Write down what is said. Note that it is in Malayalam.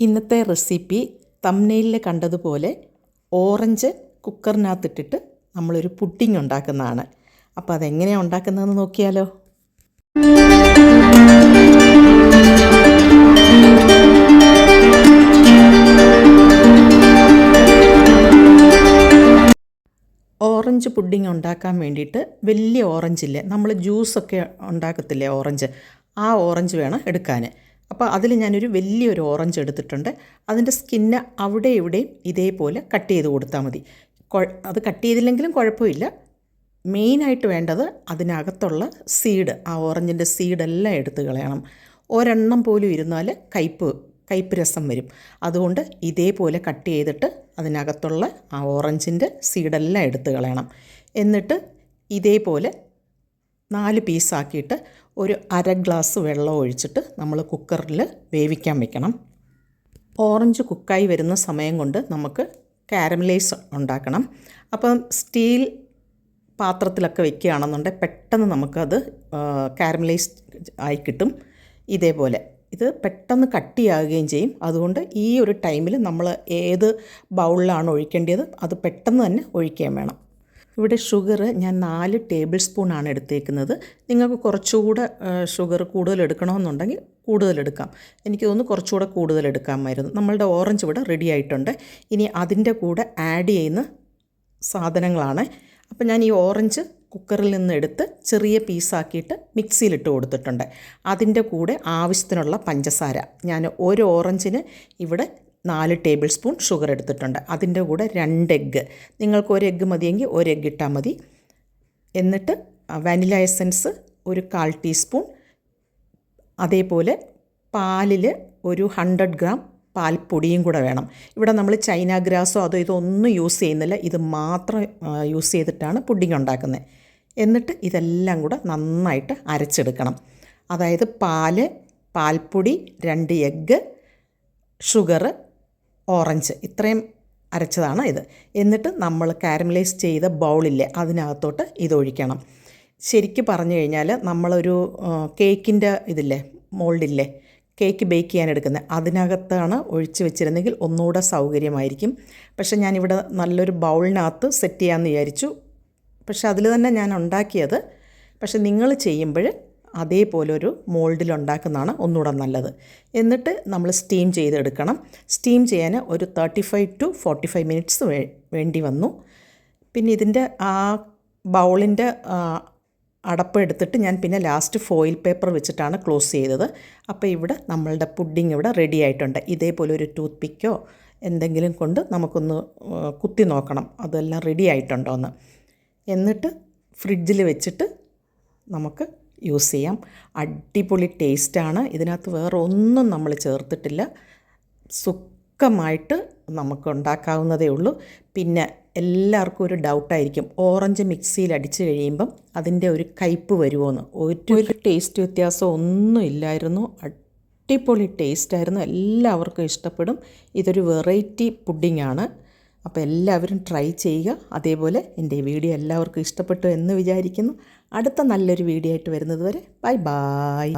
ഇന്നത്തെ റെസിപ്പി തമ്നെയിലിൽ കണ്ടതുപോലെ ഓറഞ്ച് കുക്കറിനകത്തിട്ടിട്ട് നമ്മളൊരു പുഡിംഗ് ഉണ്ടാക്കുന്നതാണ്. അപ്പോൾ അതെങ്ങനെയാണ് ഉണ്ടാക്കുന്നതെന്ന് നോക്കിയാലോ? ഓറഞ്ച് പുഡിംഗ് ഉണ്ടാക്കാൻ വേണ്ടിയിട്ട് വലിയ ഓറഞ്ചില്ലേ നമ്മൾ ജ്യൂസൊക്കെ ഉണ്ടാക്കത്തില്ലേ ഓറഞ്ച് ആ ഓറഞ്ച് വേണം എടുക്കാൻ അപ്പോൾ അതിൽ ഞാനൊരു വലിയൊരു ഓറഞ്ച് എടുത്തിട്ടുണ്ട്. അതിന്റെ സ്കിന്ന് അവിടെ ഇവിടെയും ഇതേപോലെ കട്ട് ചെയ്ത് കൊടുത്താൽ മതി. അത് കട്ട് ചെയ്തില്ലെങ്കിലും കുഴപ്പമില്ല. മെയിനായിട്ട് വേണ്ടത് അതിനകത്തുള്ള സീഡ് ആ ഓറഞ്ചിന്റെ സീഡെല്ലാം എടുത്ത് കളയണം. ഒരെണ്ണം പോലും ഇരുന്നാൽ കയ്പ്പ് കയ്പ്പ് രസം വരും. അതുകൊണ്ട് ഇതേപോലെ കട്ട് ചെയ്തിട്ട് അതിനകത്തുള്ള ആ ഓറഞ്ചിന്റെ സീഡെല്ലാം എടുത്ത് കളയണം. എന്നിട്ട് ഇതേപോലെ നാല് പീസാക്കിയിട്ട് ഒരു അര ഗ്ലാസ് വെള്ളം ഒഴിച്ചിട്ട് നമ്മൾ കുക്കറിൽ വേവിക്കാൻ വെക്കണം. ഓറഞ്ച് കുക്കായി വരുന്ന സമയം കൊണ്ട് നമുക്ക് കാരമലൈസ് ഉണ്ടാക്കണം. അപ്പം സ്റ്റീൽ പാത്രത്തിലൊക്കെ വെക്കുകയാണെന്നുണ്ടെങ്കിൽ പെട്ടെന്ന് നമുക്കത് കാരമലൈസ് ആയി കിട്ടും. ഇതേപോലെ ഇത് പെട്ടെന്ന് കട്ടിയാകുകയും ചെയ്യും. അതുകൊണ്ട് ഈ ഒരു ടൈമിൽ നമ്മൾ ഏത് ബൗളിലാണ് ഒഴിക്കേണ്ടത് അത് പെട്ടെന്ന് തന്നെ ഒഴിക്കുകയും വേണം. ഇവിടെ ഷുഗർ ഞാൻ നാല് ടേബിൾ സ്പൂണാണ് എടുത്തേക്കുന്നത്. നിങ്ങൾക്ക് കുറച്ചുകൂടെ ഷുഗർ കൂടുതൽ എടുക്കണമെന്നുണ്ടെങ്കിൽ കൂടുതൽ എടുക്കാം. എനിക്ക് തോന്നുന്നു കുറച്ചുകൂടെ കൂടുതൽ എടുക്കാമായിരുന്നു. നമ്മളുടെ ഓറഞ്ച് ഇവിടെ റെഡി ആയിട്ടുണ്ട്. ഇനി അതിന്റെ കൂടെ ആഡ് ചെയ്യുന്ന സാധനങ്ങളാണ്. അപ്പോൾ ഞാൻ ഈ ഓറഞ്ച് കുക്കറിൽ നിന്ന് എടുത്ത് ചെറിയ പീസാക്കിയിട്ട് മിക്സിയിലിട്ട് കൊടുത്തിട്ടുണ്ട്. അതിന്റെ കൂടെ ആവശ്യത്തിനുള്ള പഞ്ചസാര. ഞാൻ ഒരു ഓറഞ്ചിന് ഇവിടെ നാല് ടേബിൾ സ്പൂൺ ഷുഗർ എടുത്തിട്ടുണ്ട്. അതിന്റെ കൂടെ രണ്ട് എഗ്ഗ്. നിങ്ങൾക്ക് ഒരു എഗ്ഗ് മതിയെങ്കിൽ ഒരു എഗ്ഗ് ഇട്ടാൽ മതി. എന്നിട്ട് വാനില എസൻസ് ഒരു കാൽ ടീസ്പൂൺ. അതേപോലെ പാലിൽ ഒരു ഹൺഡ്രഡ് ഗ്രാം പാൽപ്പൊടിയും കൂടെ വേണം. ഇവിടെ നമ്മൾ ചൈന ഗ്രാസോ അതോ ഇതൊന്നും യൂസ് ചെയ്യുന്നില്ല. ഇത് മാത്രം യൂസ് ചെയ്തിട്ടാണ് പുഡിംഗ് ഉണ്ടാക്കുന്നത്. എന്നിട്ട് ഇതെല്ലാം കൂടെ നന്നായിട്ട് അരച്ചെടുക്കണം. അതായത് പാൽ പാൽപ്പൊടി രണ്ട് എഗ്ഗ് ഷുഗർ ഓറഞ്ച്. ഇത്രയും അരച്ചതാണ് ഇത്. എന്നിട്ട് നമ്മൾ കാരമലൈസ് ചെയ്ത ബൗളില്ലേ അതിനകത്തോട്ട് ഇതൊഴിക്കണം ശരിക്ക് പറഞ്ഞു കഴിഞ്ഞാൽ നമ്മളൊരു കേക്കിന്റെ ഇതില്ലേ മോൾഡില്ലേ കേക്ക് ബേക്ക് ചെയ്യാൻ എടുക്കുന്നത് അതിനകത്താണ് ഒഴിച്ച് വെച്ചിരുന്നെങ്കിൽ ഒന്നുകൂടെ സൗകര്യമായിരിക്കും. പക്ഷേ ഞാനിവിടെ നല്ലൊരു ബൗളിനകത്ത് സെറ്റ് ചെയ്യാമെന്ന് വിചാരിച്ചു. പക്ഷേ അതിൽ തന്നെ ഞാൻ ഉണ്ടാക്കിയത് പക്ഷെ നിങ്ങൾ ചെയ്യുമ്പോൾ അതേപോലെ ഒരു മോൾഡിൽ ഉണ്ടാക്കുന്നതാണ് ഒന്നുകൂടെ നല്ലത്. എന്നിട്ട് നമ്മൾ സ്റ്റീം ചെയ്തെടുക്കണം. സ്റ്റീം ചെയ്യാൻ ഒരു thirty five to forty five minutes വേണ്ടി വന്നു. പിന്നെ ഇതിന്റെ ആ ബൗളിന്റെ അടപ്പ് എടുത്തിട്ട് ഞാൻ പിന്നെ ലാസ്റ്റ് ഫോയിൽ പേപ്പർ വെച്ചിട്ടാണ് ക്ലോസ് ചെയ്തത്. അപ്പോൾ ഇവിടെ നമ്മളുടെ പുഡിംഗ് ഇവിടെ റെഡി ആയിട്ടുണ്ട്. ഇതേപോലെ ഒരു ടൂത്ത് പിക്കോ എന്തെങ്കിലും കൊണ്ട് നമുക്കൊന്ന് കുത്തി നോക്കണം. അതെല്ലാം റെഡി ആയിട്ടുണ്ടോ എന്ന് എന്നിട്ട് ഫ്രിഡ്ജിൽ വെച്ചിട്ട് നമുക്ക് യൂസ് ചെയ്യാം. അടിപൊളി ടേസ്റ്റാണ്. ഇതിനകത്ത് വേറെ ഒന്നും നമ്മൾ ചേർത്തിട്ടില്ല. സുഖമായിട്ട് നമുക്ക് ഉണ്ടാക്കാവുന്നതേ ഉള്ളൂ. പിന്നെ എല്ലാവർക്കും ഒരു ഡൗട്ടായിരിക്കും. ഓറഞ്ച് മിക്സിയിൽ അടിച്ച് കഴിയുമ്പം അതിന്റെ ഒരു കയ്പ്പ് വരുമോയെന്ന് ഒരു ഒരു ടേസ്റ്റ് വ്യത്യാസം ഒന്നും ഇല്ലായിരുന്നു. അടിപൊളി ടേസ്റ്റായിരുന്നു. എല്ലാവർക്കും ഇഷ്ടപ്പെടും. ഇതൊരു വെറൈറ്റി പുഡിംഗ് ആണ് അപ്പോൾ എല്ലാവരും ട്രൈ ചെയ്യുക. അതേപോലെ എന്റെ വീഡിയോ എല്ലാവർക്കും ഇഷ്ടപ്പെട്ടു എന്ന് വിചാരിക്കുന്നു. അടുത്ത നല്ലൊരു വീഡിയോ ആയിട്ട് വരുന്നത് വരെ ബൈ ബായ്